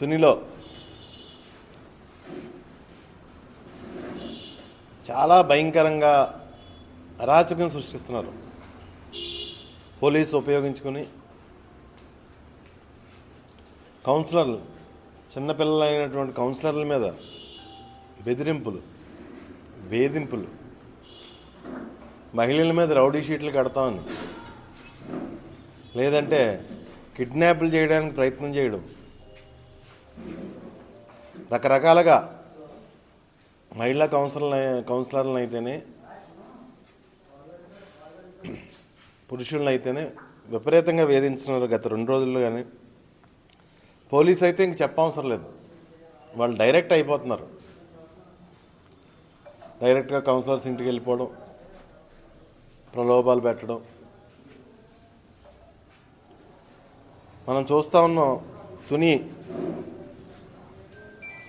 తునిలో. చాలా భయంకరంగా అరాచకం సృష్టిస్తున్నారు. పోలీసు ఉపయోగించుకుని. కౌన్సిలర్లు చిన్నపిల్లలైనటువంటి కౌన్సిలర్ల మీద బెదిరింపులు వేధింపులు. మహిళల మీద రౌడీ షీట్లు కడతామని. లేదంటే కిడ్నాప్లు చేయడానికి ప్రయత్నం చేయడం. రకరకాలుగా మహిళా కౌన్సిలర్ కౌన్సిలర్లను అయితేనే పురుషులను అయితేనే విపరీతంగా వేధించినారు గత రెండు రోజుల్లో కానీ పోలీస్ అయితే ఇంక చెప్పవసరం లేదు. వాళ్ళు డైరెక్ట్ అయిపోతున్నారు. డైరెక్ట్గా కౌన్సిలర్స్ ఇంటికి వెళ్ళిపోవడం ప్రలోభాలు పెట్టడం. మనం చూస్తూ ఉన్నాం తుని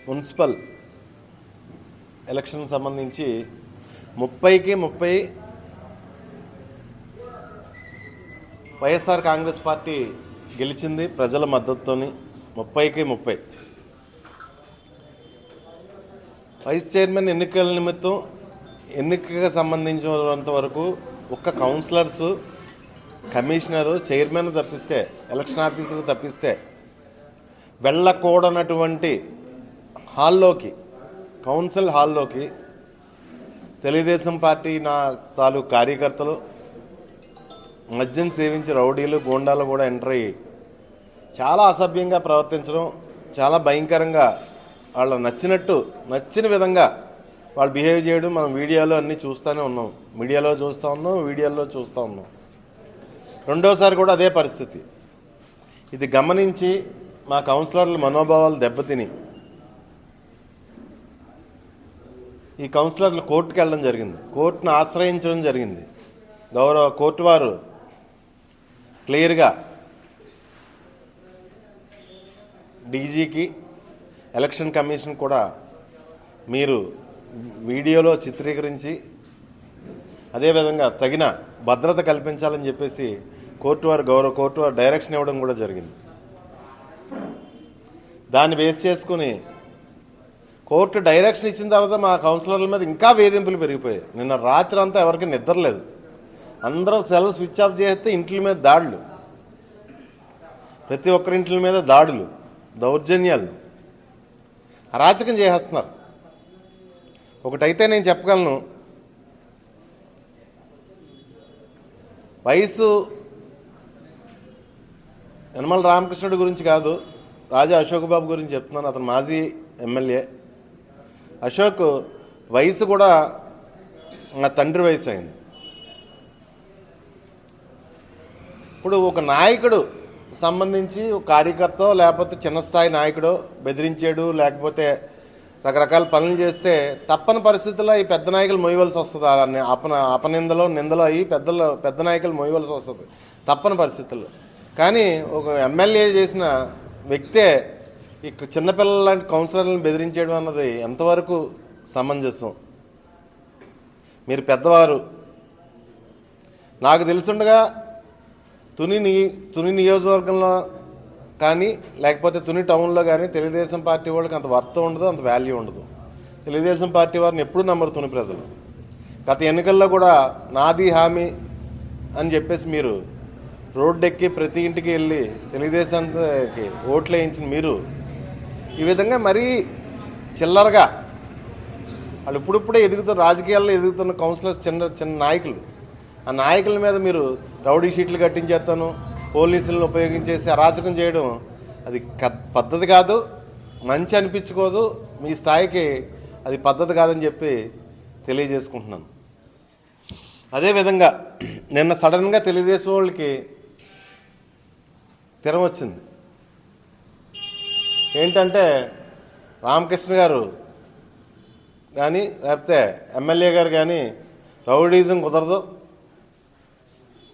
మున్సిపల్ ఎలక్షన్ సంబంధించి ముప్పైకి ముప్పై వైఎస్ఆర్ కాంగ్రెస్ పార్టీ గెలిచింది ప్రజల మద్దతుతోని ముప్పైకి ముప్పై. వైస్ చైర్మన్ ఎన్నికల నిమిత్తం ఎన్నికకు సంబంధించినంత వరకు ఒక్క కౌన్సిలర్స్ కమిషనరు చైర్మన్ తప్పిస్తే ఎలక్షన్ ఆఫీసర్ తప్పిస్తే వెళ్ళకూడనటువంటి హాల్లోకి కౌన్సిల్ హాల్లోకి తెలుగుదేశం పార్టీ నా తాలూకు కార్యకర్తలు మద్యం సేవించి రౌడీలు గోండాలు కూడా ఎంటర్ అయ్యి చాలా అసభ్యంగా ప్రవర్తించడం చాలా భయంకరంగా వాళ్ళ నచ్చినట్టు నచ్చిన విధంగా వాళ్ళు బిహేవ్ చేయడం మనం వీడియోలో అన్నీ చూస్తూనే ఉన్నాం. మీడియాలో చూస్తూ ఉన్నాం వీడియోలో చూస్తూ ఉన్నాం. రెండోసారి కూడా అదే పరిస్థితి. ఇది గమనించి మా కౌన్సిలర్ల మనోభావాలు దెబ్బతిని ఈ కౌన్సిలర్లు కోర్టుకు వెళ్ళడం జరిగింది. కోర్టును ఆశ్రయించడం జరిగింది. గౌరవ కోర్టు వారు క్లియర్గా డీజీకి ఎలక్షన్ కమిషన్ కూడా మీరు వీడియోలో చిత్రీకరించి అదేవిధంగా తగిన భద్రత కల్పించాలని చెప్పేసి కోర్టు వారు గౌరవ కోర్టు వారు డైరెక్షన్ ఇవ్వడం కూడా జరిగింది. దాన్ని బేస్ చేసుకుని కోర్టు డైరెక్షన్ ఇచ్చిన తర్వాత మా కౌన్సిలర్ల మీద ఇంకా వేధింపులు పెరిగిపోయాయి. నిన్న రాత్రి అంతా ఎవరికి నిద్రలేదు అందరూ సెల్ స్విచ్ ఆఫ్ చేస్తే ఇంట్ల మీద దాడులు. ప్రతి ఒక్కరి ఇంట్ల మీద దాడులు దౌర్జన్యాలు. అరాచకం చేసేస్తున్నారు. ఒకటైతే నేను చెప్పగలను వయసు యనమల రామకృష్ణుడి గురించి కాదు రాజా అశోక్ బాబు గురించి చెప్తున్నాను. అతను మాజీ ఎమ్మెల్యే. అశోక్ వయసు కూడా నా తండ్రి వయసు అయింది. ఇప్పుడు ఒక నాయకుడు సంబంధించి ఒక కార్యకర్త లేకపోతే చిన్న స్థాయి నాయకుడు బెదిరించాడు లేకపోతే రకరకాల పనులు చేస్తే తప్పని పరిస్థితుల్లో ఈ పెద్ద నాయకులు మొయ్యవలసి వస్తుంది. ఆ అపన అపనిందలో నిందలో అయ్యి పెద్దలు పెద్ద నాయకులు మొయ్యవలసి వస్తుంది తప్పని పరిస్థితుల్లో. కానీ ఒక ఎమ్మెల్యే చేసిన వ్యక్తే ఈ చిన్నపిల్లల లాంటి కౌన్సిలర్లను బెదిరించేయడం అన్నది ఎంతవరకు సమంజసం? మీరు పెద్దవారు. నాకు తెలుసుండగా తుని తుని నియోజకవర్గంలో కానీ లేకపోతే తుని టౌన్లో కానీ తెలుగుదేశం పార్టీ వాళ్ళకి అంత వర్త ఉండదు అంత వాల్యూ ఉండదు. తెలుగుదేశం పార్టీ వారిని ఎప్పుడు నమ్మరు తుని ప్రజలు. గత ఎన్నికల్లో కూడా నాది హామీ అని చెప్పేసి మీరు రోడ్డెక్కి ప్రతి ఇంటికి వెళ్ళి తెలుగుదేశానికి ఓట్లు వేయించిన మీరు ఈ విధంగా మరీ చిల్లరగా వాళ్ళు ఇప్పుడిప్పుడే ఎదుగుతున్న రాజకీయాల్లో ఎదుగుతున్న కౌన్సిలర్స్ చిన్న చిన్న నాయకులు. ఆ నాయకుల మీద మీరు రౌడీ షీట్లు కట్టించేస్తాను పోలీసులను ఉపయోగించేసి అరాచకం చేయడం అది పద్ధతి కాదు మంచి అనిపించుకోదు మీ స్థాయికి అది పద్ధతి కాదని చెప్పి తెలియజేసుకుంటున్నాను. అదేవిధంగా నిన్న సడన్గా తెలుగుదేశం వాళ్ళకి తిరం వచ్చింది ఏంటంటే రామకృష్ణ గారు కానీ లేకపోతే ఎమ్మెల్యే గారు కానీ రౌడీజం కుదరదు.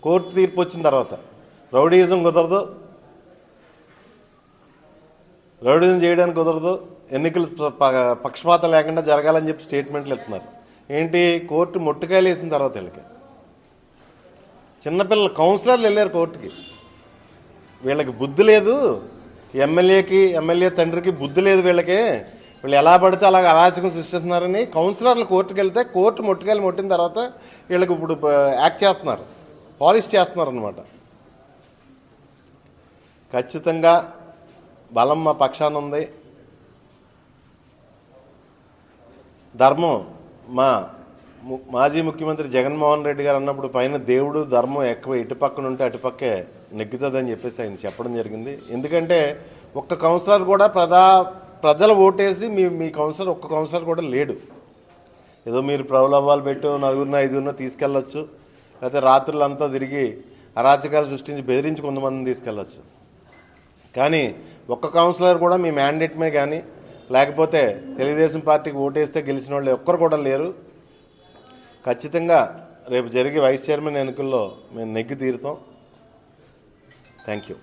కోర్టు తీర్పు వచ్చిన తర్వాత రౌడీజం కుదరదు. రౌడీజం చేయడానికి కుదరదు. ఎన్నికలు పక్షపాతం లేకుండా జరగాలని చెప్పి స్టేట్మెంట్లు ఇస్తున్నారు. ఏంటి? కోర్టు మొట్టుకాయలు వేసిన తర్వాత వీళ్ళకి. చిన్నపిల్లలు కౌన్సిలర్లు వెళ్ళారు కోర్టుకి. వీళ్ళకి బుద్ధి లేదు. ఎమ్మెల్యేకి ఎమ్మెల్యే తండ్రికి బుద్ధి లేదు వీళ్ళకి. వీళ్ళు ఎలా పడితే అలాగ అరాచకం సృష్టిస్తున్నారని కౌన్సిలర్లు కోర్టుకు వెళ్తే కోర్టు ముట్టుకెళ్ళి ముట్టిన తర్వాత వీళ్ళకి ఇప్పుడు యాక్ట్ చేస్తున్నారు. పాలిష్ చేస్తున్నారు అనమాట ఖచ్చితంగా బలం మా పక్షాన ఉంది. ధర్మం మా ము- మాజీ ముఖ్యమంత్రి జగన్మోహన్ రెడ్డి గారు అన్నప్పుడు పైన దేవుడు ధర్మం ఎక్కువ ఇటు పక్కన ఉంటే అటుపక్కే నెగ్గుతుందని చెప్పేసి ఆయన చెప్పడం జరిగింది. ఎందుకంటే ఒక్క కౌన్సిలర్ కూడా ప్రజా ప్రజలు ఓటేసి మీ మీ కౌన్సిలర్ ఒక్క కౌన్సిలర్ కూడా లేడు. ఏదో మీరు ప్రలోభాలు పెట్టు నలుగురిన ఐదుగురిన తీసుకెళ్ళొచ్చు. లేకపోతే రాత్రులంతా తిరిగి అరాచకాలు సృష్టించి బెదిరించి కొంతమందిని తీసుకెళ్ళచ్చు. కానీ ఒక్క కౌన్సిలర్ కూడా మీ మ్యాండేట్మే కానీ లేకపోతే తెలుగుదేశం పార్టీకి ఓటేస్తే గెలిచిన వాళ్ళు ఒక్కరు కూడా లేరు. ఖచ్చితంగా రేపు జరిగే వైస్ చైర్మన్ ఎన్నికల్లో మేము నెగ్గి తీరుతాం. Thank you.